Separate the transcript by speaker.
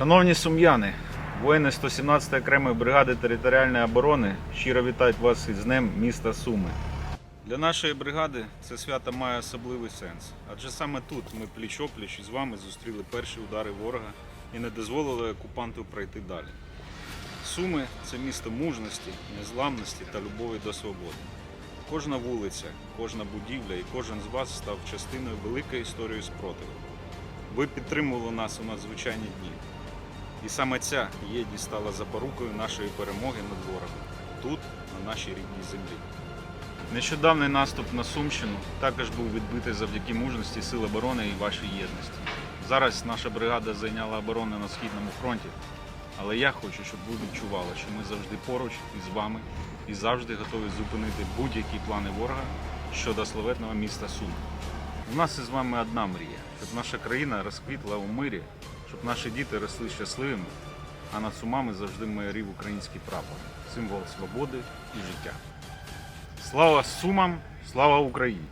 Speaker 1: Шановні сум'яни, воїни 117 окремої бригади територіальної оборони щиро вітають вас із Днем міста Суми. Для нашої бригади це свято має особливий сенс, адже саме тут ми пліч-опліч із вами зустріли перші удари ворога і не дозволили окупанту пройти далі. Суми це місто мужності, незламності та любові до свободи. Кожна вулиця, кожна будівля і кожен з вас став частиною великої історії спротиву. Ви підтримували нас у надзвичайні дні. І саме ця єдність стала запорукою нашої перемоги над ворогом тут, на нашій рідній землі. Нещодавний наступ на Сумщину також був відбитий завдяки мужності Сил оборони і вашій єдності. Зараз наша бригада зайняла оборону на східному фронті, але я хочу, щоб ви відчували, що ми завжди поруч із вами і завжди готові зупинити будь-які плани ворога щодо славетного міста Суми. У нас із вами одна мрія, щоб наша країна розквітла у мирі, щоб наші діти росли щасливими, а над сумами завжди майорів український прапор, символ свободи і життя. Слава Сумам, слава Україні!